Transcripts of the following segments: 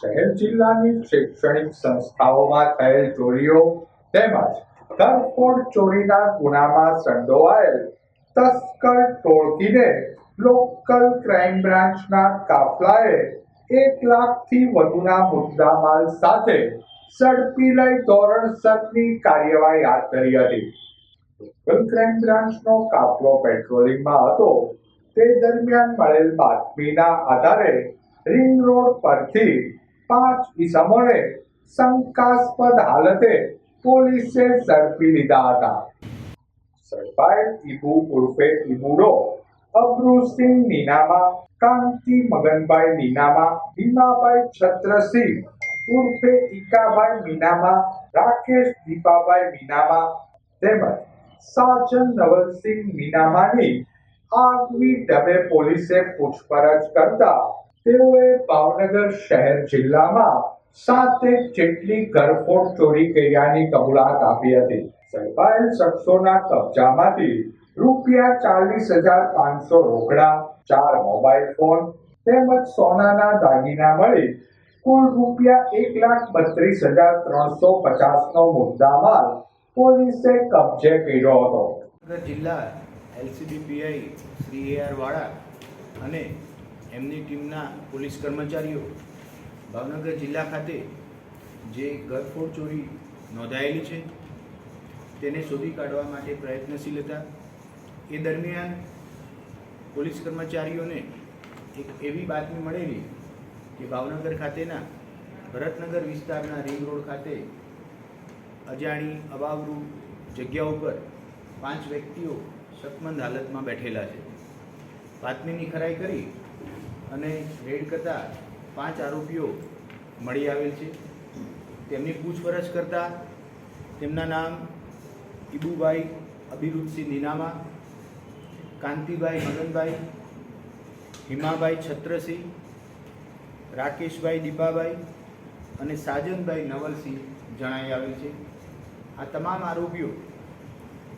શહેર જિલ્લાની શૈક્ષણિક સંસ્થાઓમાં થયેલ ચોરીઓ તેમજ ઘરફોડ ચોરીના ગુનામાં સંડોવાયેલ તસ્કર ટોળકીને લોકલ ક્રાઇમ બ્રાન્ચના કાફલાએ એક લાખથી વધુના મુદ્દામાલ સાથે ઝડપી લઈ ધોરણસરની કાર્યવાહી હાથ ધરી હતી. લોકલ ક્રાઇમ બ્રાન્ચનો કાફલો પેટ્રોલિંગમાં હતો. તે દરમિયાન મળેલ બાતમીના આધારે રિંગ રોડ પરથી પાંચ ઈસમોને શંકાસ્પદ હાલતે પોલીસે ઝડપી લીધા હતા. ઝડપાયેલ ઇબુ ઉર્ફે ઇબુડો અબ્રુસિંહ નીનામા, કાંતિ મગનભાઈ નીનામા, ભીમાભાઈ છત્રસિંહ ઉર્ફે ઈકાભાઈ મીનામા રાકેશ દીપાભાઈ મીનામા તેમજ સાજન નવલસિંહ મીનામાની આગવી ઢબે પોલીસે પૂછપરછ કરતા તેઓએ ભાવનગર શહેર જિલ્લામાં સાતેક જેટલી ઘરફોડ ચોરી કર્યાની કબૂલાત આપી હતી. ઝડપાયેલ શખ્સોના કબજામાંથી રૂપિયા ચાલીસ હજાર પાંચસો રોકડા, ચાર મોબાઈલ ફોન તેમજ સોનાના દાગીના મળી કુલ રૂપિયા એક લાખ બત્રીસ હજાર ત્રણસો પચાસનો મુદ્દામાલ પોલીસે કબજે કર્યો હતો. જિલ્લા LCB PI Shri A R Vala અને એમની ટીમના પોલીસ કર્મચારીઓ ભાવનગર જિલ્લા ખાતે જે ઘરફોડ ચોરી નોંધાયેલી છે, તેને શોધી કાઢવા માટે પ્રયત્નશીલ હતા. એ દરમિયાન પોલીસ કર્મચારીઓને એક એવી બાતમી મળેલી કે ભાવનગર ખાતેના ભરતનગર વિસ્તારના રિંગ રોડ ખાતે અજાણી, અવાવરૂ જગ્યા ઉપર પાંચ વ્યક્તિઓ શકમંદ હાલતમાં બેઠેલા છે. બાતમીની ખરાઈ કરી અને રેડ કરતા પાંચ આરોપીઓ મળી આવેલ છે. તેમની પૂછપરછ કરતા તેમના નામ ઇબુભાઈ અબિરુદસિંહ નીનામા, કાંતિભાઈ મગનભાઈ હિમાભાઈ છત્રસિંહ, રાકેશભાઈ દીપાભાઈ અને સાજનભાઈ નવલસિંહ જણાઈ આવેલ છે. આ તમામ આરોપીઓ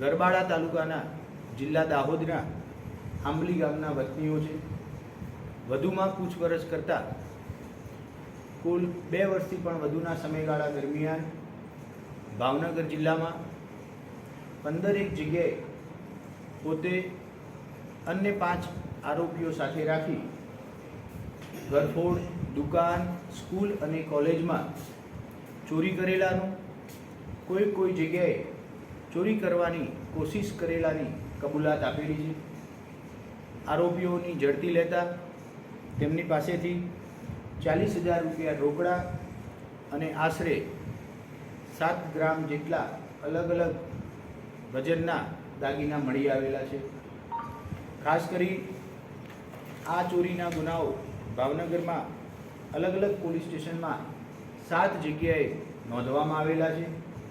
ગરબાડા તાલુકાના જિલ્લા દાહોદના આંબલી ગામના વતનીઓ છે. વધુમાં પૂછપરછ કરતાં કુલ બે વર્ષથી પણ વધુના સમયગાળા દરમિયાન ભાવનગર જિલ્લામાં પંદરેક જગ્યાએ પોતે અન્ય પાંચ આરોપીઓ સાથે રાખી ઘરફોડ, દુકાન, સ્કૂલ અને કોલેજમાં ચોરી કરેલાનું, કોઈ કોઈ જગ્યાએ ચોરી કરવાની કોશિશ કરેલાની કબૂલાત આપેલી છે. આરોપીઓની ઝડપી લેતા તેમની પાસેથી ચાલીસ હજાર રૂપિયા રોકડા અને આશરે સાત ગ્રામ જેટલા અલગ અલગ વજનના દાગીના મળી આવેલા છે. ખાસ કરી આ ચોરીના ગુનાઓ ભાવનગરમાં અલગ અલગ પોલીસ સ્ટેશનમાં સાત જગ્યાએ નોંધવામાં આવેલા છે.